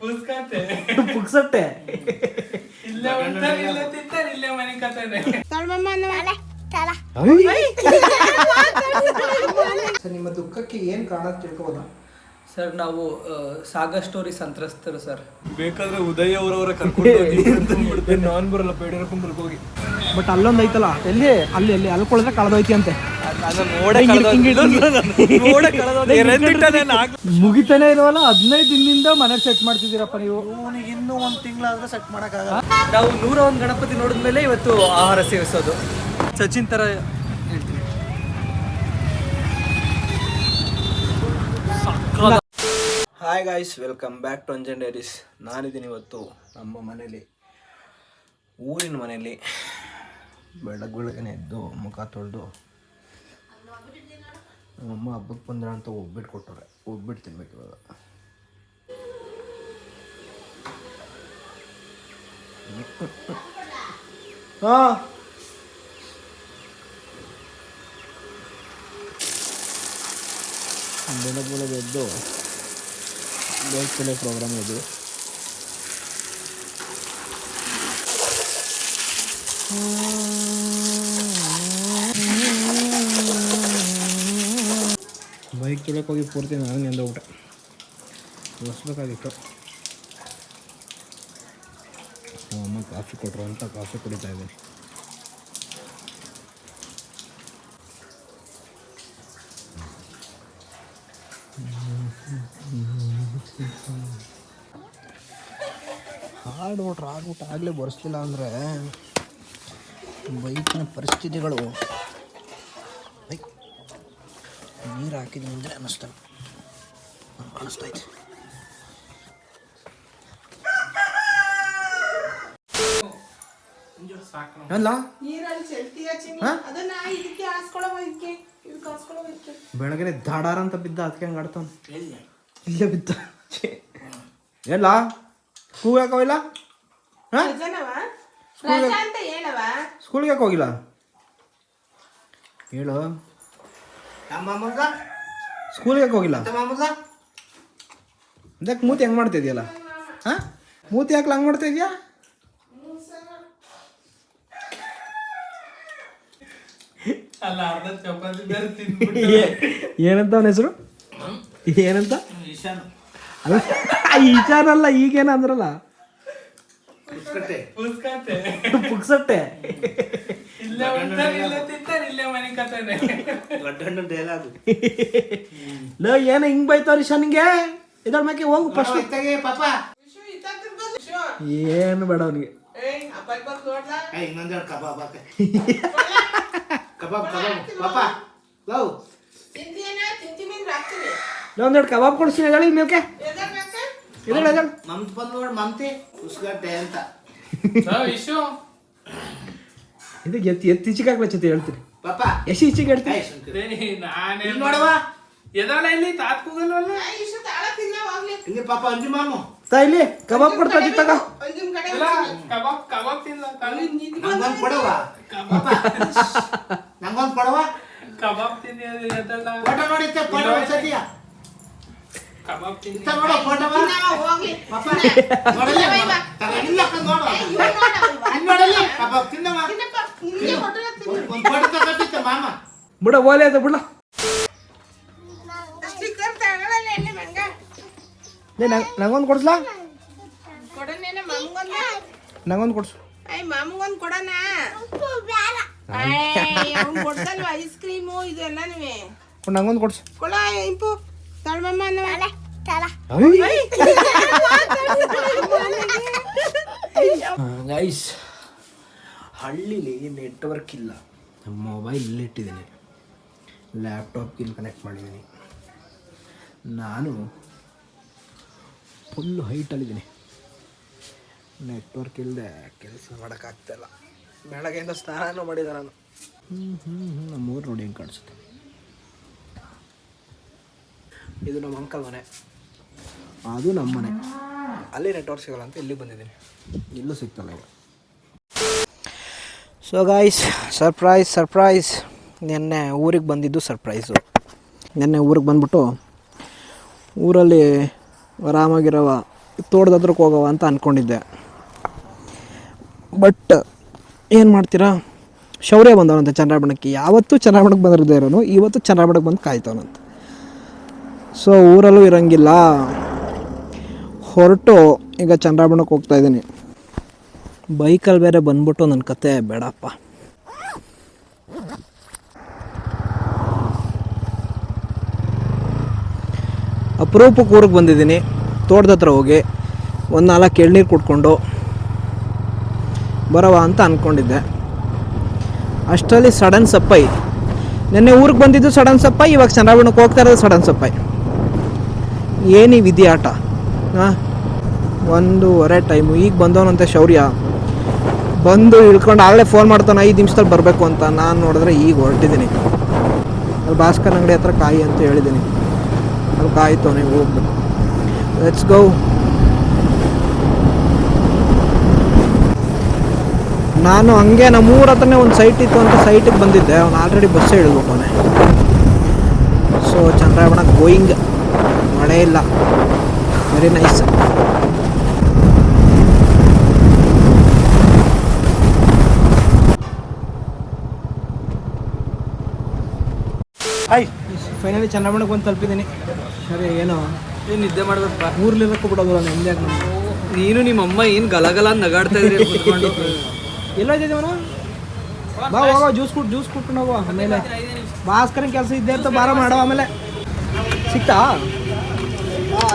ಪುಸ್ಕತೆ ಪುಕ್ಸಟ್ಟೆ ಇಲ್ಲೇ ಇಲ್ಲೇ ತಿಂತಾರೆ ಇಲ್ಲೇ ಮನೆ ಸರ್ ನಿಮ್ಮ ದುಃಖಕ್ಕೆ ಏನು ಕಾರಣ ತಿಳ್ಕೊಬೋದಾ? ಸರ್ ನಾವು ಸಾಗರ್ ಸಾಗಾ ಸ್ಟೋರಿ ಸಂತ್ರಸ್ತರು ಸರ್. ಬೇಕಾದ್ರೆ ಉದಯ್ ಅವರವರ ಕರ್ಕೊಂಡು ನಾನ್ ಬರಲ್ಲ ಬೇಡ ಹೋಗಿ. ಬಟ್ ಅಲ್ಲೊಂದು ಐತಲ್ಲ ಎಲ್ಲಿ ಅಲ್ಲಿ ಅಲ್ಲಿ ಅಲ್ಲಿ ಕೊಳಿದ್ರೆ ಕಳೆದೋಯ್ತಿ ಅಂತೆ. ಮುಗಿತಾನೆ ಇಲ್ವಲ್ಲ ಹದಿನೈದು ದಿನದಿಂದ ಮನೆ ಸೆಟ್ ಮಾಡ್ತಿದ್ದೀರಪ್ಪ ನೀವು. ಇನ್ನೂ ಒಂದು ತಿಂಗಳಾದ್ರೆ ಸೆಟ್ ಮಾಡೋಕ್ಕಾಗಲ್ಲ. ನಾವು ನೂರ ಒಂದ್ ಗಣಪತಿ ನೋಡಿದ್ಮೇಲೆ ಇವತ್ತು ಆಹಾರ ಸೇವಿಸೋದು. ಸಚಿನ್ ತರ ಹೇಳ್ತೀನಿ. Hi guys welcome back to Anjan diaries ನಾನಿದ್ದೀನಿ ಇವತ್ತು ನಮ್ಮ ಮನೇಲಿ ಊರಿನ ಮನೆಯಲ್ಲಿ ಬೆಳಗ್ಗೆ ಬೆಳಗ್ಗೆ ಎದ್ದು ಮುಖ ತೊಳೆದು ನಮ್ಮಮ್ಮ ಹಬ್ಬಕ್ಕೆ ಬಂದ್ರ ಅಂತ ಒಬ್ಬಿಟ್ಟು ಕೊಟ್ಟವ್ರೆ. ಒಬ್ಬಿಟ್ಟು ತಿನ್ಬೇಕು ಇವಾಗ. ಹಾಂ. ಬೆಳಗ್ಗೆ ಬೆಳಗ್ಗೆ ಎದ್ದು ಬೇಸಿಗೆ ಪ್ರೋಗ್ರಾಮ್ ಇದು. ಬೈಕ್ ಹೋಗಿ ಪೂರ್ತಿ ನಾನು ಎಂದ ಊಟ ಒರೆಸ್ಬೇಕಾಗಿತ್ತು ಅಮ್ಮ ಕಾಫಿ ಕೊಟ್ಟರು ಅಂತ ಕಾಫಿ ಕುಡಿತಾ ಇದ್ದೀನಿ. ಹಾಡು ವಾಟ್ರ್ ಆಗ್ಬಿಟ್ಟು ಆಗಲೇ ಬರೆಸ್ಲಿಲ್ಲ ಅಂದರೆ ಬೈಕಿನ ಪರಿಸ್ಥಿತಿಗಳು. ನೀರು ಹಾಕಿದ್ವಿ ಅಂದರೆ ಅನ್ನಿಸ್ತಾನೆ ಕಾಣಿಸ್ತೈತೆ ಅಲ್ಲ? ಬೆಳಗ್ಗೆ ದಾಡಾರ ಅಂತ ಬಿದ್ದ ಅದಕ್ಕೆ ಹಂಗೆ ಆಡ್ತಾನ ಇಲ್ಲೇ ಬಿದ್ದ. ಎಲ್ಲ? ಸ್ಕೂಲ್ ಯಾಕೆ ಹೋಗಿಲ್ಲ? ಹಾಂ? ಸ್ಕೂಲ್ಗೆ ಯಾಕೆ ಹೋಗಿಲ್ಲ? ಹೇಳು. ನಮ್ಮ ಸ್ಕೂಲ್ಗೆ ಯಾಕೆ ಹೋಗಿಲ್ಲ? ನಮ್ಮ ಅದಕ್ಕೆ ಮೂತಿ ಹೆಂಗ್ ಮಾಡ್ತಿದ್ಯಲ್ಲ ಹಾಂ? ಮೂತಿ ಯಾಕೆ ಹಂಗೆ ಮಾಡ್ತಾ ಇದೆಯಾ? ಅಲ್ಲ ಏನಂತ ಅವನ ಹೆಸರು? ಏನಂತ? ಈಶಾನ್. ಅಲ್ಲ ಈಗೇನ ಅಂದ್ರಲ್ಲ? ಪುಕ್ಸಟ್ಟೆ ಇಲ್ಲೇ ಉಂಟಾನೆ ಇಲ್ಲೇ ತಿಂತಾರೆ ಇಲ್ಲೇ ಮನೆ ಕತಾನೆ ದೊಡ್ಡ ಡೈಲಾಗು. ಲೋ ಏನ ಹಿಂಗ್ ಬೈತಾವ್ರಿ ಶನ್ಗೆ ಇದ್ರ ಮ್ಯಾಕೆ ಹೋಗು ಫಸ್ಟ್ ಇತ್ತಾಗೆ ಪಾಪ. ಏನು ಬೇಡ ಅವನಿಗೆ. ಏಯ್ ಅಪ್ಪ ಬಂದು ನೋಡ್ಲಾ? ಏ ಇನ್ನೊಂದೆರಡು ಕಬಾಬ್ ಹಾಕ. ಕಬಾಬ್ ಕಬಾಬ್ ಪಾಪ. ಒಂದೆರಡು ಕಬಾಬ್ ಕೊಡ್ಸಿ ಹೇಳಿ ಮೇಲ್ಕೆ? ಮಮತ್ ಬಂದ್ ನೋಡಿ ಮಮ್ತಿ ಉಸ್ಗಡ್ಡೆ ಅಂತ. ವಿಶು. ಇದು ಎತ್ತಿ ಎತ್ತಿ ಈಚೆಗೆ ಹಾಕ್ಲಚ್ಚತಿ ಹೇಳ್ತೀನಿ. ಪಾಪ. ಎಷ್ಟು ಈಚೆಗೆ ಹೇಳ್ತೀನಿ. ಇಲ್ಲಿ ಇಲ್ಲಿ ತಾತ್ಕೂಗಲ್ವಲ್ಲ ಪಾಪ ಅಂಜು ಮಾಮು. ತಾ ಇಲ್ಲಿ ಕಬಾಬ್ ಕೊಡ್ತಾ ತಗ ಒಂದಿನ ಕಡೆ ಇಲ್ಲ ಕಬಾಬ್ ಕಬಾಬ್ ತಿನ್ಲ ನಂಗೊಂದ್ ಕೊಡವ ಪಾಪ ನಂಗೊಂದ್ ಕೊಡವ ಕಬಾಬ್ ತಿನ್ನಿ ಫೋಟೋ ಫೋಟೋ ಒಂದ್ಸತಿಯ ಕಬಾಬ್ ತಿನ್ನಿ ಇತ್ತ ನೋಡು ಹೋಗ್ಲಿ. ಪಾಪ. ನೋಡಲ್ಲ ತಗೊಂಡಿಲ್ಲ ನೋಡಲ್ಲಿ ಕಬಾಬ್ ತಿನ್ನು. ಒಂದ್ ಫೋಟೋ ತಗೊಂಡಿತ್ತ ಮಾಮ ಬಿಡ ಓಲೆ ಅದು ಬಿಡ. ನಂಗೊಂದು ಕೊಡ್ಸ್ಲಾ? ನಂಗೊಂದು ಕೊಡ್ಸು. ಐ ಮಮ್ಗೊಂದ್ ಕೊಡಣ. ಅವ್ನು ಕೊಡ್ತಲ್ವ ಐಸ್ ಕ್ರೀಮು ಇದು ಎಲ್ಲನೂ ನಂಗೊಂದು ಕೊಡ್ಸು. ಕೊಡ ಇಂಪು. ಗೈಸ್ ಹಳ್ಳಿಲಿ ನೆಟ್ವರ್ಕ್ ಇಲ್ಲ. ಮೊಬೈಲ್ ಇಲ್ಲಿಟ್ಟಿದ್ದೀನಿ. ಲ್ಯಾಪ್ಟಾಪ್ಗಿಲ್ಲಿ ಕನೆಕ್ಟ್ ಮಾಡಿದ್ದೀನಿ. ನಾನು ಫುಲ್ಲು ಹೈಟಲ್ಲಿದ್ದೀನಿ ನೆಟ್ವರ್ಕ್ ಇಲ್ಲದೆ ಕೆಲಸ ಮಾಡೋಕ್ಕಾಗ್ತಾಯಿಲ್ಲ ಬೆಳಗ್ಗೆಯಿಂದ ಸ್ನಾನ ಮಾಡಿದೆ ನಾನು. ಹ್ಞೂ ಹ್ಞೂ ಹ್ಞೂ ನಮ್ಮೂರು ನೋಡಿ ಹೆಂಗೆ ಕಾಣಿಸುತ್ತೆ. ಇದು ನಮ್ಮ ಅಂಕಲ್ ಮನೆ. ಅದು ನಮ್ಮ ಮನೆ. ಅಲ್ಲಿ ನೆಟ್ವರ್ಕ್ ಸಿಗಲ್ಲ ಅಂತ ಇಲ್ಲಿ ಬಂದಿದ್ದೀನಿ. ಇಲ್ಲೂ ಸಿಗ್ತಲ್ಲ ಈಗ. ಸೊ ಗಾಯ್ಸ್ ಸರ್ಪ್ರೈಸ್ ಸರ್ಪ್ರೈಸ್ ನಿನ್ನೆ ಊರಿಗೆ ಬಂದಿದ್ದು ಸರ್ಪ್ರೈಸು ನಿನ್ನೆ ಊರಿಗೆ ಬಂದ್ಬಿಟ್ಟು ಊರಲ್ಲಿ ಆರಾಮಾಗಿರೋವ ತೋಟದ ಹತ್ರಕ್ಕೆ ಹೋಗವ ಅಂತ ಅಂದ್ಕೊಂಡಿದ್ದೆ ಬಟ್ ಏನು ಮಾಡ್ತೀರಾ? ಶೌರ್ಯ ಬಂದವನಂತೆ ಚಂದ್ರಾಬಣಕ್ಕೆ. ಯಾವತ್ತೂ ಚಂದ್ರಾಬಣಕ್ಕೆ ಬಂದಿರದೇ ಇರೋನು ಇವತ್ತು ಚಂದ್ರಾಬಣಕ್ಕೆ ಬಂದು ಕಾಯ್ತವನಂತೆ. ಸೊ ಊರಲ್ಲೂ ಇರೋಂಗಿಲ್ಲ. ಹೊರಟು ಈಗ ಚಂದ್ರಾಭರಣಕ್ಕೆ ಹೋಗ್ತಾ ಇದ್ದೀನಿ. ಬೈಕಲ್ಲಿ ಬೇರೆ ಬಂದ್ಬಿಟ್ಟು ನನ್ನ ಕತೆ ಬೇಡಪ್ಪ. ಅಪರೂಪಕ್ಕೆ ಊರಿಗೆ ಬಂದಿದ್ದೀನಿ. ತೋಟದ ಹತ್ರ ಹೋಗಿ ಒಂದು ನಾಲ್ಕು ಎಳ್ನೀರು ಕುಡ್ಕೊಂಡು ಬರವ ಅಂತ ಅಂದ್ಕೊಂಡಿದ್ದೆ ಅಷ್ಟರಲ್ಲಿ ಸಡನ್ ಸಪ್ಪೈ. ನಿನ್ನೆ ಊರಿಗೆ ಬಂದಿದ್ದು ಸಡನ್ ಸಪ್ಪೈ, ಇವಾಗ ಚಂದ್ರಾಭರಣಕ್ಕೆ ಹೋಗ್ತಾ ಇರೋದು ಸಡನ್ ಸಪ್ಪೈ. ಏನಿ ವಿಧಿ ಆಟ? ಹಾಂ? ಒಂದೂವರೆ ಟೈಮು ಈಗ ಬಂದವನಂತೆ ಶೌರ್ಯ. ಬಂದು ಇಳ್ಕೊಂಡು ಆಗಲೇ ಫೋನ್ ಮಾಡ್ತಾನೆ, ಐದು ನಿಮಿಷದಲ್ಲಿ ಬರಬೇಕು ಅಂತ. ನಾನು ನೋಡಿದ್ರೆ ಈಗ ಹೊರಟಿದ್ದೀನಿ. ಅಲ್ಲಿ ಭಾಸ್ಕರ್ ಅಂಗಡಿ ಹತ್ರ ಕಾಯಿ ಅಂತ ಹೇಳಿದ್ದೀನಿ. ಅಲ್ಲಿ ಕಾಯ್ತವನೆ ಹೋಗ್ಬೇಕು ಲೆಟ್ಸ್ ಗೋ ನಾನು ಹಂಗೆ ನಮ್ಮೂರ ಹತ್ರನೇ ಒಂದು ಸೈಟ್ ಇತ್ತು ಅಂತ ಸೈಟಿಗೆ ಬಂದಿದ್ದೆ. ಅವ್ನು ಆಲ್ರೆಡಿ ಬಸ್ಸೇ ಇಳ್ಬೇಕು ಅವನೇ ಸೊ ಚಂದ್ರಾಯಣ ಗೋಯಿಂಗ್ ಮಳೆ ಇಲ್ಲ ವೆರಿ ನೈಸ್ ಹಾಯ್ ಫೈನಲಿ ಚಂದ್ರಾವಣಕ್ಕೆ ಬಂದು ತಲುಪಿದ್ದೀನಿ. ಸರಿ ಏನೋ? ಏನು ನಿದ್ದೆ ಮಾಡ್ಬೇಕು ಊರ್ಲಿರೋಕ್ಕೂ ಬಿಡೋದು ನಾನು ಹಿಂದೆ ನೀನು? ನಿಮ್ಮ ಅಮ್ಮ ಏನು ಗಲಗಲ ನಗಾಡ್ತಾ ಇದ್ರಿ ಕುತ್ಕೊಂಡು. ಎಲ್ಲ ಇದ್ದೀವನು ಬಾ ಹೋಗೋ ಜ್ಯೂಸ್ ಕುಟ್ ಜ್ಯೂಸ್ ಕುಟ್ಕೊಂಡು ಹೋಗೋ ಆಮೇಲೆ. ಬಾಸ್ಕರ ಕೆಲಸ ಇದ್ದೆ ಅಂತ ಬಾರ ಮಾಡೋ ಆಮೇಲೆ. ಸಿಕ್ತಾ?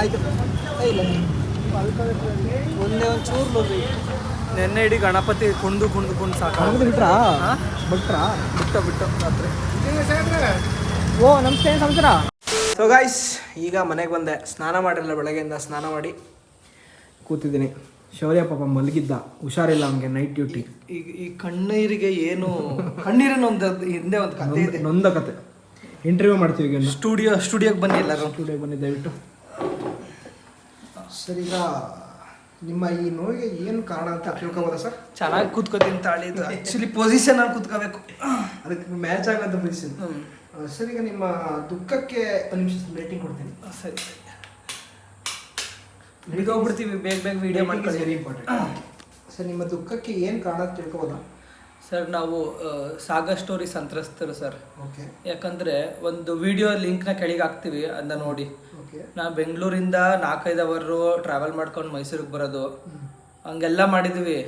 ಆಯಿತು. ಒಂದೇ ಒಂದು ಚೂರು ನೆನ್ನೆ ಇಡೀ ಗಣಪತಿ ಕುಂಡು ಕುಂಡು ಕುಂಡು ಸಾಕು ಬಿಟ್ರಾ? ಬಿಟ್ರಾ? ಬಿಟ್ಟು ಬಿಟ್ಟು ರಾತ್ರಿ. ಓ ನಮಸ್ತೆ ಏನು ಸಮಾಚಾರ? ಸೊ ಗಾಯ್ಸ್ ಈಗ ಮನೆಗೆ ಬಂದೆ. ಸ್ನಾನ ಮಾಡಿರಲ್ಲ ಬೆಳಗ್ಗೆಯಿಂದ ಸ್ನಾನ ಮಾಡಿ. ಕೂತಿದ್ದೀನಿ. ಶೌರ್ಯ ಪಾಪ ಮಲಗಿದ್ದ. ಹುಷಾರಿಲ್ಲ ಅವನಿಗೆ ನೈಟ್ ಡ್ಯೂಟಿ ಈಗ ಈ ಕಣ್ಣೀರಿಗೆ ಏನು ಕಣ್ಣೀರಿನ ಒಂದು ಹಿಂದೆ ಒಂದು ಕತೆ ಇದೆ. ನೊಂದ ಕತೆ. ಇಂಟರ್ವ್ಯೂ ಮಾಡ್ತೀವಿ ಈಗ ಸ್ಟುಡಿಯೋ ಸ್ಟುಡಿಯೋಗೆ ಬನ್ನಿ ಎಲ್ಲರೂ. ಸ್ಟುಡಿಯೋಗೆ ಬಂದು ದಯವಿಟ್ಟು. ಸರ್ ಈಗ ನಿಮ್ಮ ಈ ನೋವಿಗೆ ಏನು ಕಾರಣ ಅಂತ ತಿಳ್ಕೊಬೋದಾ ಸರ್? ಚೆನ್ನಾಗಿ ಕೂತ್ಕೋತೀನಿ ತಾಳಿ ಇದು ಆ್ಯಕ್ಚುಲಿ ಪೊಸಿಷನ್ ಅಲ್ಲಿ ಕೂತ್ಕೋಬೇಕು. ಅದಕ್ಕೆ ಮ್ಯಾಚ್ ಆಗೋಂಥ ಪೊಸಿಷನ್ ಸರ್ ಈಗ ನಿಮ್ಮ ದುಃಖಕ್ಕೆ ಒಂದು ನಿಮಿಷ ರೇಟಿಂಗ್ ಕೊಡ್ತೀನಿ. ಸರಿ. ಬಿಡ್ತೀವಿ ಬೇಗ ಬೇಗ ವಿಡಿಯೋ ಮಾಡ್ಕೊಳ್ಳಿ. ವೆರಿ ಇಂಪಾರ್ಟೆಂಟ್ ಸರ್ ನಿಮ್ಮ ದುಃಖಕ್ಕೆ ಏನು ಕಾರಣ ಅಂತ ತಿಳ್ಕೊಬೋದಾ? ಸರ್ ನಾವು ಸಾಗರ್ ಸ್ಟೋರಿ ಸಂತ್ರಸ್ತರು ಸರ್. ಓಕೆ ಯಾಕಂದ್ರೆ ಒಂದು ವಿಡಿಯೋ ಲಿಂಕ್ನ ಕೆಳಗೆ ಹಾಕ್ತೀವಿ ಅದನ್ನ ನೋಡಿ. ನಾ ಬೆಂಗಳೂರಿಂದ ನಾಲ್ಕೈದು ಅವರು ಟ್ರಾವೆಲ್ ಮಾಡ್ಕೊಂಡು ಮೈಸೂರಿಗೆ ಬರೋದು. ಹಂಗೆಲ್ಲ ಮಾಡಿದ್ವಿ.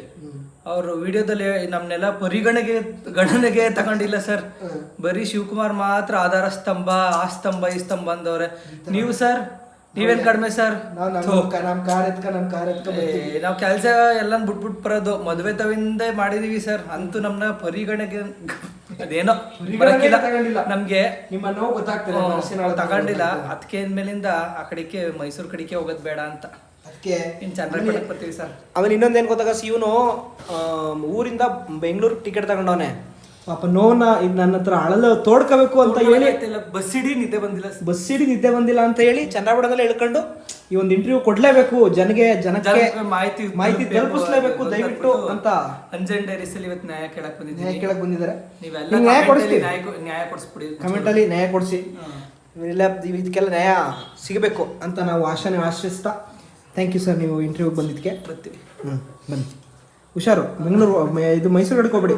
ಅವರು ವಿಡಿಯೋದಲ್ಲಿ ನಮ್ನೆಲ್ಲ ಪರಿಗಣೆಗೆ ಗಣನೆಗೆ ತಗೊಂಡಿಲ್ಲ ಸರ್. ಬರೀ ಶಿವಕುಮಾರ್ ಮಾತ್ರ ಆಧಾರ ಸ್ತಂಭ ಆ ಸ್ತಂಭ ಈ ಸ್ತಂಭ ಅಂದವ್ರೆ. ನೀವು ಸರ್? ನೀವೇನ್ ಕಡಿಮೆ ಸರ್? ನಾವು ಕೆಲಸ ಎಲ್ಲ ಬಿಟ್ಬಿಟ್ ಬರೋದು. ಮದ್ವೆ ತವಿಂದ ಮಾಡಿದೀವಿ ಸರ್. ಅಂತೂ ನಮ್ನ ಪರಿಗಣೆಗೆ ಅದೇನೋ ಬರಕ್ಕಿಲ್ಲ ತಗೊಂಡಿಲ್ಲ. ನಮ್ಗೆ ನಿಮ್ಮ ನೋವು ಗೊತ್ತಾಗ್ತದೆ ತಗೊಂಡಿಲ್ಲ. ಅದಕ್ಕೆ ಮೇಲಿಂದ ಆ ಕಡೆಗೆ ಮೈಸೂರು ಕಡೆಗೆ ಹೋಗೋದ್ ಬೇಡ ಅಂತ. ಅದಕ್ಕೆ ಇನ್ ಏನ್ ಬರ್ತೀವಿ ಸರ್. ಆಮೇಲೆ ಇನ್ನೊಂದೇನು ಗೊತ್ತಾಗ ಇವನು ಊರಿಂದ ಬೆಂಗಳೂರು ಟಿಕೆಟ್ ತಗೊಂಡವನೆ. ಪಾಪ ನೋವನ್ನ ಇದು ನನ್ನ ಹತ್ರ ಅಳಲು ತೋಡ್ಕೋಬೇಕು ಅಂತ ಹೇಳಿ ಬಸ್ ಇಡೀ ನಿದ್ದೆ ಬಂದಿಲ್ಲ ಬಸ್ ಇಡೀ ನಿದ್ದೆ ಬಂದಿಲ್ಲ ಅಂತ ಹೇಳಿ ಚಂದ್ರಬಡದಲ್ಲಿ ಹೇಳ್ಕೊಂಡು ಈ ಒಂದು ಇಂಟರ್ವ್ಯೂ ಕೊಡ್ಲೇಬೇಕು ಜನಗೆ ಜನಕ್ಕೆ ಮಾಹಿತಿ ಮಾಹಿತಿ ತಲುಪಿಸ್ಲೇಬೇಕು ದಯವಿಟ್ಟು ಅಂತ ಅಂಜನ್ ಡೈರೀಸ್ ಅಲ್ಲಿ ಇವತ್ತು ನ್ಯಾಯ ಕೇಳಕ್ ನ್ಯಾಯ ಬಂದಿದ್ದೀನಿ ಕೇಳಕ್ ಬಂದಿದ್ದಾರೆ. ನೀವೆಲ್ಲ ನ್ಯಾಯ ಕೊಡಿಸ್ತೀವಿ. ನ್ಯಾಯ ನ್ಯಾಯ ಕೊಡಿಸ್ಬಿಡಿ. ಕಮೆಂಟ್ ಅಲ್ಲಿ ನ್ಯಾಯ ಕೊಡಿಸಿ. ಇವರೆಲ್ಲ ಇದಕ್ಕೆಲ್ಲ ನ್ಯಾಯ ಸಿಗಬೇಕು ಅಂತ ನಾವು ಆಶಾನೆ ಆಶ್ರಯಿಸ್ತಾ ಥ್ಯಾಂಕ್ ಯು ಸರ್ ನೀವು ಇಂಟರ್ವ್ಯೂ ಬಂದಿದ್ದಕ್ಕೆ. ಬರ್ತೀವಿ. ಹ್ಞೂ ಬನ್ನಿ. ಹುಷಾರು ಬೆಂಗಳೂರು ಇದು ಮೈಸೂರು ಕಡೆಗೆ ಹೋಗ್ಬೇಡಿ.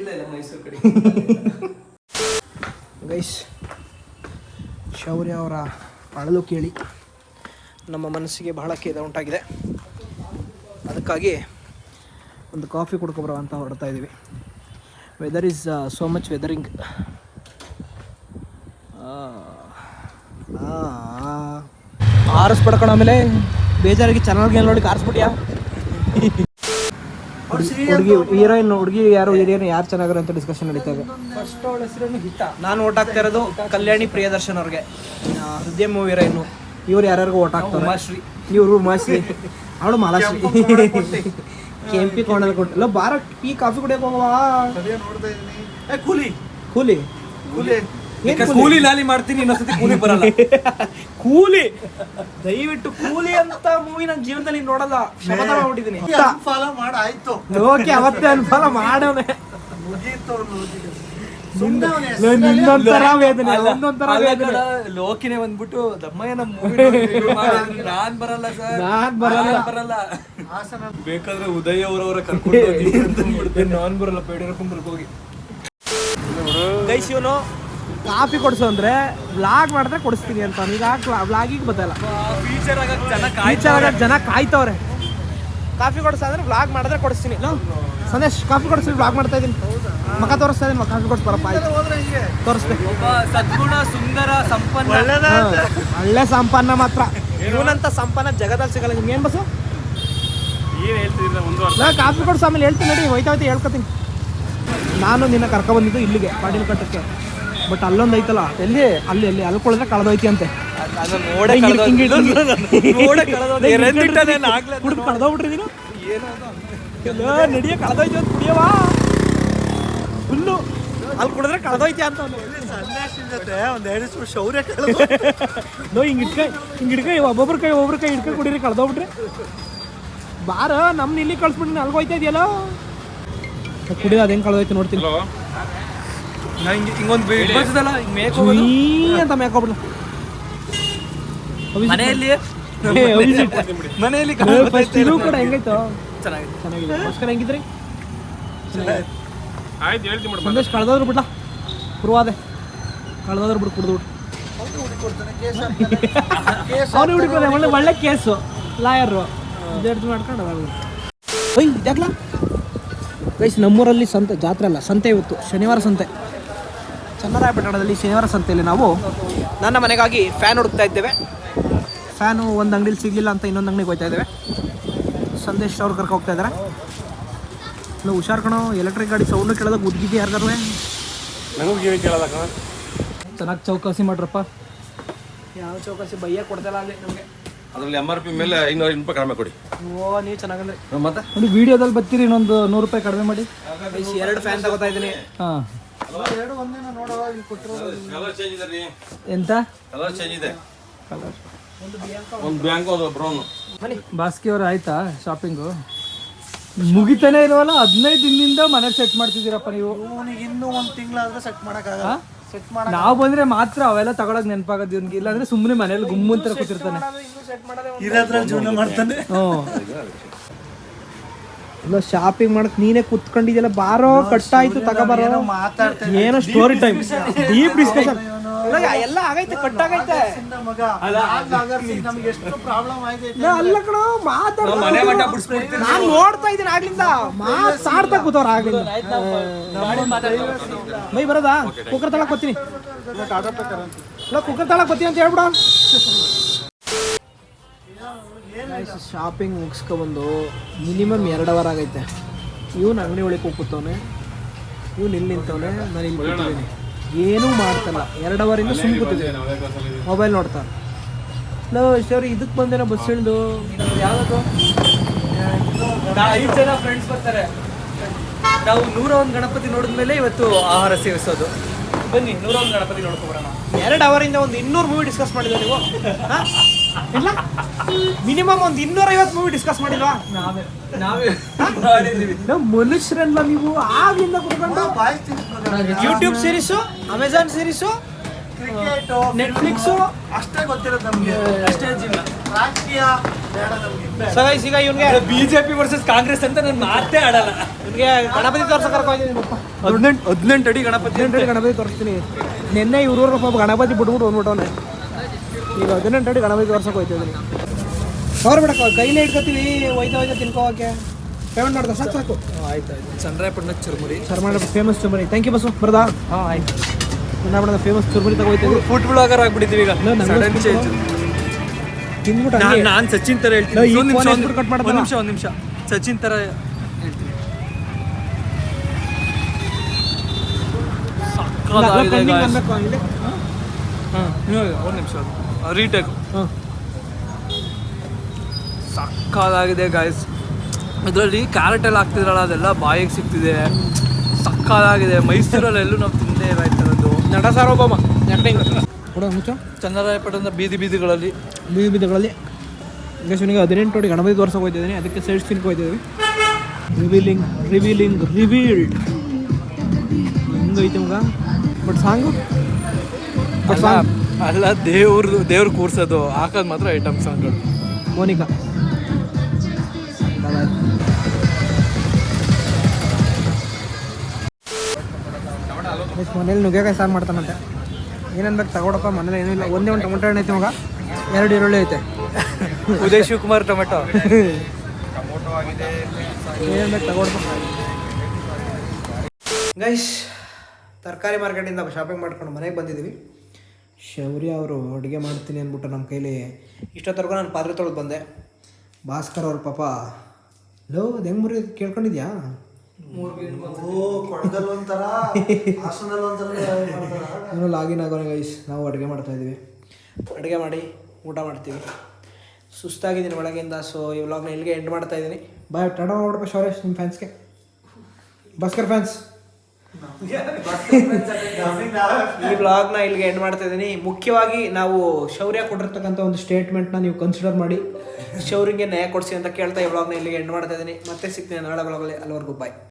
ಇಲ್ಲ ಇಲ್ಲ ಮೈಸೂರು ಕಡೆ. ಗೈಸ್ ಶೌರ್ಯ ಅವರ ಅಳಲು ಕೇಳಿ. ನಮ್ಮ ಮನಸ್ಸಿಗೆ ಬಹಳ ಖೇದ ಉಂಟಾಗಿದೆ. ಅದಕ್ಕಾಗಿ ಒಂದು ಕಾಫಿ ಕುಡ್ಕೊಬರೋ ಅಂತ ಹೊರಡ್ತಾ ಇದ್ದೀವಿ weather is so much weathering ಆರಿಸ್ಬಿಡ್ಕೊಂಡು ಆಮೇಲೆ. ಬೇಜಾರಾಗಿ ಚೆನ್ನಾಗಿ ನೋಡಿ ಆರಿಸ್ಬಿಟ್ಯಾ ಹುಡುಗಿ ಹೀರೋಯಿನ್ ಹುಡುಗಿ ಯಾರು ಹೀರೋಯಿನ್ ಯಾರು ಚೆನ್ನಾಗಿರೋ ಅಂತ ಡಿಸ್ಕಷನ್ ನಡೀತಾ ಇದೆ. ಫಸ್ಟ್ ಅವಳ ಹೆಸರನ್ನು ಹಿತ? ನಾನು ಓಟ್ ಹಾಕ್ತಾ ಇರೋದು ಕಲ್ಯಾಣಿ ಪ್ರಿಯದರ್ಶನ್ ಅವ್ರಿಗೆ. ಹೃದಯ ಮೂವಿ ಹೀರೋಯಿನ್ ಇವ್ರು ಯಾರ್ಯಾರಿಗೂ ಓಟ್ ಹಾಕ್ತಾರೆ. ಉಮಾಶ್ರೀ. ಇವರು ಉಮಾಶ್ರೀ. ಅವಳು ಮಾಲಾಶ್ರೀ. ಕೆಂಪಿ ಕೋಣದಲ್ಲಿ ಕೊಟ್ಟಿಲ್ಲ ಬಾರ ಟೀ ಕಾಫಿ ಕುಡಿಯಕ್ಕೆ ಹೋಗವಾ? ಕೂಲಿ. ಕೂಲಿ. ಕೂಲಿ. ಕೂಲಿ? ಲಾಲಿ ಮಾಡ್ತೀನಿ ಇನ್ನೊಂದ್ಸತಿ ಕೂಲಿ ಬರಲ್ಲ. ಕೂಲಿ. ದಯವಿಟ್ಟು ಕೂಲಿ ಅಂತ ಮೂವಿ ನನ್ನ ಜೀವನದಲ್ಲಿ ನೋಡಲ್ಲ. ಶಪಥ ಮಾಡ್ಬಿಟ್ಟಿದ್ದೀನಿ. ಫಾಲೋ ಮಾಡ ಆಯ್ತು. ಓಕೆ ಅವತ್ತೇ ಅನ್ಫಲ ಮಾಡವನೆ ನಿನ್ನೊಂಥರ ಲೋಕಿನೇ ಬಂದ್ಬಿಟ್ಟು ದಮ್ಮಯ್ಯ ನಮ್ಮ movie ಮಾಡಿದ್ರು. ನಾನ್ ಬರಲ್ಲ ಸರ್ ನಾನ್ ಬರಲ್ಲ. ಬರಲ್ಲ. ಬೇಕಾದ್ರೆ ಉದಯ ಅವರವರ ಕರ್ಕೊಂಡು ನಾನ್ ಬರಲ್ಲ ಬೇಡಿರಪ್ಪಂದ್ರಿಗೆ ಹೋಗಿ. ಗೈಸ್ ಇವನು ಕಾಫಿ ಕೊಡಿಸು ಅಂದ್ರೆ ವ್ಲಾಗ್ ಮಾಡಿದ್ರೆ ಕೊಡಿಸ್ತೀನಿ ಅಂತ ಈಗ ವ್ಲಾಗಿಗೆ ಬದಲ. ಫೀಚರ್ ಆಗಕ್ಕೆ ಜನ ಕಾಯ್ತಾರ ಜನ ಕಾಯ್ತವ್ರೆ. ಕಾಫಿ ಕೊಡಿಸ ಅಂದ್ರೆ ವ್ಲಾಗ್ ಮಾಡಿದ್ರೆ ಕೊಡಿಸ್ತೀನಿ. ಸಂದೇಶ್ ಕಾಫಿ ಕೊಡ್ಸಿ ಬ್ಲಾಗ್ ಮಾಡ್ತಾ ಇದೀನಿ. ಮಕ ತೋರಿಸ್ತಾ ಇದೀನಿ ಕಾಫಿ ಕೊಡಿಸ್ ಬರಪ್ಪ ಸದ್ಗುಣ ಸುಂದರ ಸಂಪನ್ನ. ಒಳ್ಳೆ ಸಂಪನ್ನ ಮಾತ್ರ. ಇವನಂತ ಸಂಪನ್ನ ಜಗದಲ್ಲಿ ಸಿಗಲ್ಲ. ನಿಮ್ಗೆ ಏನು ಬಸ್ಸು? ಏನ್ ಹೇಳ್ತಿದ್ರ ಒಂದು ನಾ ಕಾಫಿ ಕೊಡಿಸ್ ಆಮೇಲೆ ಹೇಳ್ತೀನಿ ನೋಡಿ ಹೋಯ್ತಾ ಹೋಯ್ತಾ ಹೇಳ್ಕೊತೀನಿ. ನಾನು ನಿನ್ನ ಕರ್ಕೊಬಂದಿದ್ದು ಇಲ್ಲಿಗೆ ಪಾಟೀಲ್ ಕಟ್ಟಕ್ಕೆ ಬಟ್ ಅಲ್ಲೊಂದು ಐತಲ್ಲ ಎಲ್ಲಿ? ಅಲ್ಲಿ ಅಲ್ಲಿ ಅಲ್ಲಿ ಕೊಳಿದ್ರೆ ಕಳೆದೋಯ್ತಿ ಅಂತೆ. ಕಳೆದೋಗ್ಬಿಟ್ರಿ ನೀನು? ನಡಿಯ ಕಳೆದೋಯ್ತು ಅಂತ ಕುಡಿಯವ ಫುಲ್ಲು ಅಲ್ಲಿ ಕುಡಿದ್ರೆ ಕಳೆದೋಯ್ತಿ ಅಂತ ಜೊತೆ ಒಂದು ಎರಡು ಸ್ಪೂನ್ ಶೌರ್ಯ ನೋ ಹಿಂಗೆ ಇಟ್ಕೈ ಹಿಂಗೆ ಇಟ್ಕೈ ಒಬ್ಬೊಬ್ರ ಕೈ ಒಬ್ರ ಕೈ ಇಟ್ಕೈ ಕುಡೀರಿ ಕಳ್ದೋಗ್ಬಿಟ್ರಿ. ಬಾರ ನಮ್ನ ಇಲ್ಲಿ ಕಳ್ಸ್ಬಿಟ್ಟು ಅಲ್ಗೆ ಅಲ್ಗೋಯ್ತ ಇದೆಯಲ್ಲ? ಕುಡಿಯೋದು ಅದು ಹೆಂಗೆ ಕಳ್ದೋಯ್ತು ನೋಡ್ತೀನಿ. ಹಿಂಗೊಂದು ಅಂತ ಮೇಕೋಬಿಡ್ಲ ಮನೆಯಲ್ಲಿ? ಮನೆಯಲ್ಲಿ ಕೂಡ ಹೆಂಗೈತು ಚೆನ್ನಾಗಿದೆ. ಚೆನ್ನಾಗಿದೆ. ನಮಸ್ಕಾರ ಹೆಂಗಿದ್ರಿ? ಆಯ್ತು ಹೇಳ್ತೀನಿ ಮೇಡಮ್ ಸಂದೇಶ್ ಕಳ್ದೋದ್ರು ಬಿಡ್ಲ? ಪುರ್ವಾದೆ. ಕಳ್ದೋದ್ರು ಬಿಡು ಕುಡ್ದು ಬಿಡು. ಅವನು ಹುಡುಕ್ತಾರೆ ಒಳ್ಳೆ ಒಳ್ಳೆ ಕೇಸು. ಲಾಯರು. ಜಡ್ಜ್ ಮಾಡ್ಕೊಂಡು. ಓಯ್ ಇದಾಗ್ಲ ಗೈಸ್ ನಮ್ಮೂರಲ್ಲಿ ಸಂತೆ ಜಾತ್ರೆ ಅಲ್ಲ ಸಂತೆ ಇವತ್ತು. ಶನಿವಾರ ಸಂತೆ. ಚನ್ನರಾಯಪಟ್ಟಣದಲ್ಲಿ ಶನಿವಾರ ಸಂತೆಯಲ್ಲಿ ನಾವು ನನ್ನ ಮನೆಗಾಗಿ ಫ್ಯಾನ್ ಹುಡುಕ್ತಾ ಇದ್ದೇವೆ. ಫ್ಯಾನು ಒಂದು ಅಂಗಡಿಲಿ ಸಿಗಲಿಲ್ಲ ಅಂತ ಇನ್ನೊಂದು ಅಂಗಡಿಗೆ ಹೋಗ್ತಾ ಇದ್ದೇವೆ. ಸಂದೇಶ್ ಅವ್ರು ಕರ್ಕೊ ಹೋಗ್ತಾ ಇದ್ದಾರೆ ಇಲ್ಲ ಹುಷಾರ್ ಕಣೋ ಎಲೆಕ್ಟ್ರಿಕ್ ಗಾಡಿ ಸೌಂಡ್ ಕೇಳೋದಾಗ ಗುದ್ಗಿದ್ದೆ ಯಾರ್ದಾರು ನನಗೂ ಕೇಳದ ಚೆನ್ನಾಗಿ ಚೌಕಾಸಿ ಮಾಡ್ರಪ್ಪ. ಯಾವ ಚೌಕಾಸಿ ಬಯ್ಯ ಕೊಡ್ತಲ್ಲ ಅಲ್ಲಿ ನಮಗೆ. ಅದರಲ್ಲಿ ಎಂ ಆರ್ ಪಿ ಮೇಲೆ ಐನೂರು ರೂಪಾಯಿ ಕಡಿಮೆ ಕೊಡಿ. ಓ ನೀವು ಚೆನ್ನಾಗಂದ್ರೆ. ಮತ್ತೆ? ಒಂದು ವಿಡಿಯೋದಲ್ಲಿ ಬರ್ತೀರಿ ಇನ್ನೊಂದು ನೂರು ರೂಪಾಯಿ ಕಡಿಮೆ ಮಾಡಿ. ಎರಡು ಫ್ಯಾನ್ ತಗೋತಾ ಇದ್ದೀನಿ. ಹಾಂ. ಕಲರ್ ಚೇಂಜ್ ಇದೆ ರೀ. ಎಂತ? ಕಲರ್ ಚೇಂಜ್ ಇದೆ. ಒಂದು ಬ್ಯಾಂಕ್ ಅದು ಬ್ರೌನ್ ಬಾಸ್ಕಿ ಅವ್ರು ಆಯ್ತಾ ಶಾಪಿಂಗು ಮುಗಿತಾನೆ ಇಲ್ವಲ್ಲ ಹದಿನೈದು ದಿನದಿಂದ ಮನೆ ಸೆಟ್ ಮಾಡ್ತಿದ್ದೀರಪ್ಪ ನೀವು. ಇನ್ನೂ ಒಂದು ತಿಂಗಳಾದ್ರೆ ಸೆಟ್ ಮಾಡಕ್ಕಾಗಲ್ಲ. ಸೆಟ್ ಮಾಡ ನಾವು ಬಂದ್ರೆ ಮಾತ್ರ ಅವೆಲ್ಲ ತಗೊಳಕ್ ನೆನಪಾಗೋದು ಇವ್ನಿಗೆ. ಇಲ್ಲಾಂದ್ರೆ ಸುಮ್ಮನೆ ಮನೇಲಿ ಗುಮ್ಮಂತರ ಕೂತಿರ್ತಾನೆ. ಇರೋದ್ರಲ್ಲಿ ಜೀವನ ಮಾಡ್ತಾನೆ. ಹ್ಞೂ ಇಲ್ಲ ಶಾಪಿಂಗ್ ಮಾಡಕ್ ನೀನೇ ಕುತ್ಕೊಂಡಿದ್ಯಲ್ಲ ಬಾರೋ ಕಟ್ಟಾಯ್ತು ತಗೋಬಾರೋ ಏನೋ ಸ್ಟೋರಿ ಟೈಮ್ ಡೀಪ್ ಡಿಸ್ಕಷನ್ ಎಲ್ಲ ಆಗೈತೆ ಕಟ್ಟಾಗೈತೆ. ಮಗ. ನಮ್ಗೆ ಎಷ್ಟು ಪ್ರಾಬ್ಲಮ್ ಆಯ್ತೈತೆ ಅಲ್ಲ ಕಣ ಮಾತಾಡ ನಾನು ನೋಡ್ತಾ ಇದ್ದೀನಿ ಆಗ್ಲಿಂದ. ಮಾತಾಡ್ತಾ ಕೂತವ್ರ ಆಗ್ಲಿಂದ ಬೈ ಬರೋದಾ? ಕುಕ್ಕರ್ ತಳಕ್ ಬರ್ತೀನಿ. ಇಲ್ಲ ಕುಕ್ಕರ್ ತಳಕ್ ಬರ್ತೀನಿ ಅಂತ ಹೇಳ್ಬಿಡ. ಶಾಪಿಂಗ್ ಮುಗಿಸ್ಕೊಬಂದು ಮಿನಿಮಮ್ ಎರಡು ಅವರ್ ಆಗೈತೆ. ಇವ್ನು ಅಂಗಡಿ ಒಳಗೆ ಹೋಗ್ಬಿಡ್ತವನೆ ಕೂತವನೆ. ಇವ್ನು ಇಲ್ಲಿ ನಿಂತವನೆ. ನಾನು ಇಲ್ಲಿ ಏನೂ ಮಾಡ್ತಲ್ಲ. ಎರಡು ಅವರಿಂದ ಸುಮ್ಮನೆ ಕೂತಿದ್ದೀನಿ ಮೊಬೈಲ್ ನೋಡ್ತಾ ಹಲೋ ಇಷ್ಟವ್ರಿ ಇದಕ್ಕೆ ಬಂದೇನೋ ಬಸ್ ಹಿಡಿದು? ಯಾವುದು ಐದು ಜನ ಫ್ರೆಂಡ್ಸ್ ಬರ್ತಾರೆ. ನಾವು ನೂರ ಒಂದು ಗಣಪತಿ ನೋಡಿದ್ಮೇಲೆ ಇವತ್ತು ಆಹಾರ ಸೇವಿಸೋದು. ಬನ್ನಿ ನೂರ ಒಂದು ಗಣಪತಿ ನೋಡ್ಕೊಬರೋಣ. ಎರಡು ಅವರಿಂದ ಒಂದು ಇನ್ನೂರು ಮೂವಿ ಡಿಸ್ಕಸ್ ಮಾಡಿದ್ವಿ ನೀವು? ಹಾ? ಇಲ್ಲ? ಮಿನಿಮಮ್ ಒಂದು ಇನ್ನೂರ ಐವತ್ತು ಮೂವಿ ಡಿಸ್ಕಸ್ ಮಾಡಿಲ್ವಾ? ನಾವೇ ನಾವೇ ಮನುಷ್ಯರಲ್ಲ ನೀವು ಆಗ್ಲಿಂದ ಕುತ್ಕೊಂಡು YouTube series Amazon series cricket Netflix ಅಷ್ಟೇ ಗೊತ್ತಿರೋದು ನಮ್ಗೆ. ಅಷ್ಟೇ ಜೀವನ ರಾಜಕೀಯ ಬೇಡ ನಮ್ಗೆ. ಸೊ ಗೈಸ್ ಈಗ ಇವನ್ಗೆ ಬಿಜೆಪಿ ವರ್ಸಸ್ ಕಾಂಗ್ರೆಸ್ ಅಂತ ನಾನು ಮಾತೇ ಆಡಲ್ಲ. ಇವ್ನಿಗೆ ಗಣಪತಿ ತೋರ್ಸ ಕರ್ಕೊಂಡಿದ್ದೀನಿ ಹದಿನೆಂಟು ಹದಿನೆಂಟು ಅಡಿ ಗಣಪತಿ ಹದಿನೆಂಟು ಅಡಿ ಗಣಪತಿ ತೋರಿಸ್ತೀನಿ. ನಿನ್ನೆ ಇವ್ರ ಪಾಪ ಗಣಪತಿ ಬಿಟ್ಬಿಟ್ಟು ಬಂದ್ಬಿಟ್ಟವನೆ ಈಗ ಹದಿನೆಂಟು ಅಡಿ ಗಣಪತಿ ತೋರ್ಸಕ್ಕೆ ಹೋಯ್ತಿದ್ದೀನಿ ಅವ್ರು ಬಿಡಕ್ಕ ಕೈಲೇ ಇಟ್ಕೋತೀವಿ ಹೋಯ್ತಾ ಹೋಯ್ತಾ ತಿನ್ಕೋಕೆ ಪೇಮೆಂಟ್ ಮಾಡ್ದೆ ಸಾಕು ಸಾಕು. ಆಯ್ತು ಆಯ್ತು. ಚಂದ್ರಾಯಪಟ್ಟಣ ಚುರುಮುರಿ. ಸರ್ ಮಾಡಿ famous churumuri. Thank you bus ಬರ್ದಾ? ಹಾಂ ಆಯ್ತು. ಚಂದ್ರಾಪಟ್ಟಣದ ಫೇಮಸ್ ಚುರುಮುರಿ ತಗೋಯ್ತೀವಿ ಫುಡ್ ಬ್ಲಾಗರ್ ಆಗ್ಬಿಟ್ಟಿದ್ದೀವಿ ಈಗ. ಸಡನ್ ಚೇಂಜ್ ತಿಂದ್ಬಿಟ್ಟು ನಾನು ಸಚಿನ್ ಥರ ಹೇಳ್ತೀನಿ. ಒಂದು ನಿಮಿಷ ಒಂದು ಒಂದು ನಿಮಿಷ ಒಂದು ನಿಮಿಷ. ಸಚಿನ್ ಥರ ಹೇಳ್ತೀನಿ. ಸಕ್ಕತ್ತಾಗಿದೆ. ಹಾಂ ನೀವು ಒಂದು ನಿಮಿಷ. ರೀಟೇಕ್ ಹಾಂ ಸಕ್ಕತ್ತಾಗಿದೆ ಗಾಯ್ಸ್ ಇದರಲ್ಲಿ ಕ್ಯಾರೆಟ್ ಎಲ್ಲ ಹಾಕ್ತಿದ್ರಲ್ಲ ಅದೆಲ್ಲ ಬಾಯಿಗೆ ಸಿಗ್ತಿದೆ. ಸಕ್ಕತ್ತಾಗಿದೆ ಮೈಸೂರಲ್ಲಿ ಎಲ್ಲೂ ನಾವು ತಿಂದೇ ಇಲ್ಲ ಥರದ್ದು. ನಟ ಸಾರ್ವಭೌಮ. ಚಂದ್ರರಾಯಪಟ್ಟಣದ ಬೀದಿ ಬೀದಿಗಳಲ್ಲಿ. ಬೀದಿ ಬೀದಿಗಳಲ್ಲಿ. ಈಗ ಶಿವನಿಗೆ ಹದಿನೆಂಟು ಅಡಿ ಗಣಪತಿ ತೋರ್ಸಕ್ಕೆ ಹೋಗ್ತಿದ್ದೀನಿ. ಅದಕ್ಕೆ ಸೈಡ್ ತಿನ್ಕೊ ಹೋಗ್ತಿದ್ದೀವಿ ರಿವೀಲಿಂಗ್ ರಿವೀಲಿಂಗ್ ರಿವೀಲ್ಡ್ ಹೆಂಗೈತೆ ಮಗ? ಬಟ್ ಸಾಂಗು ಬಟ್ ಸಾಂಗ್ ಅಲ್ಲ ದೇವ್ರದು ದೇವ್ರು ಕೂರ್ಸೋದು. ಹಾಕೋದು ಮಾತ್ರ ಐಟಮ್ ಸಾಂಗ್ಗಳು. ಮೋನಿಕಾ. ಮನೇಲಿ ನುಗ್ಗೆಕಾಯಿ ಸಾರು ಮಾಡ್ತಾನಂತೆ ಏನನ್ಬೇಕು ತಗೊಡಪ್ಪ ಮನೇಲಿ ಏನೂ ಇಲ್ಲ. ಒಂದೇ ಒಂದು ಟೊಮೆಟೊ ಹಣ್ಣು ಐತೆ ಮಗ. ಎರಡು ಈರುಳ್ಳಿ ಐತೆ. ಉದಯ್ ಶಿವಕುಮಾರ್ ಟೊಮೆಟೊ. ಏನನ್ಬೇಕು ತಗೊಳಪ್ಪ ಗೈಸ್ ತರಕಾರಿ ಮಾರ್ಕೆಟಿಂದ ಶಾಪಿಂಗ್ ಮಾಡ್ಕೊಂಡು ಮನೆಗೆ ಬಂದಿದ್ದೀವಿ. ಶೌರ್ಯ ಅವರು ಅಡುಗೆ ಮಾಡ್ತೀನಿ ಅಂದ್ಬಿಟ್ಟು ನಮ್ಮ ಕೈಲಿ ಇಷ್ಟೊತ್ತರೆಗೂ ನಾನು ಪಾತ್ರೆ ತೊಳೆದು ಬಂದೆ. ಭಾಸ್ಕರ್ ಅವ್ರ ಪಾಪ ಲೋ ಅದು ಹೆಂಗೆ ಮುರಿ ಕೇಳ್ಕೊಂಡಿದ್ಯಾ? ಇನ್ನೂ ಲಾಗಿನ್ ಆಗೋಣ ಗೈಸ್ ನಾವು ಅಡುಗೆ ಮಾಡ್ತಾ ಇದ್ದೀವಿ. ಅಡುಗೆ ಮಾಡಿ ಊಟ ಮಾಡ್ತೀವಿ. ಸುಸ್ತಾಗಿದ್ದೀನಿ ಒಳಗಿಂದ ಸೊ ಈ ವ್ಲಾಗ್ನ ಇಲ್ಲಿಗೆ ಎಂಡ್ ಮಾಡ್ತಾ ಇದ್ದೀನಿ. ಬಾಯ್ ಟಾಟಾ ಮಾಡ್ಬೇಕು ಶೌರ್ಯ ನಿಮ್ಮ ಫ್ಯಾನ್ಸ್ಗೆ ಭಾಸ್ಕರ್ ಫ್ಯಾನ್ಸ್ ಈ ಬ್ಲಾಗ್ನ ಇಲ್ಲಿಗೆ ಎಂಡ್ ಮಾಡ್ತಾ ಇದ್ದೀನಿ. ಮುಖ್ಯವಾಗಿ ನಾವು ಶೌರ್ಯ ಕೊಟ್ಟಿರ್ತಕ್ಕಂಥ ಒಂದು ಸ್ಟೇಟ್ಮೆಂಟ್ನ ನೀವು ಕನ್ಸಿಡರ್ ಮಾಡಿ. ಶೌರ್ಯಗೆ ನ್ಯಾಯ ಕೊಡಿಸಿ ಅಂತ ಕೇಳ್ತಾ ಈ ಬ್ಲಾಗ್ನ ಇಲ್ಲಿಗೆ ಎಂಡ್ ಮಾಡ್ತಾ ಇದ್ದೀನಿ. ಮತ್ತೆ ಸಿಗ್ತೀನಿ ನಾಳೆ ಬ್ಲಾಗಲ್ಲಿ ಅಲ್ಲಿವರೆಗೂ ಬಾಯ್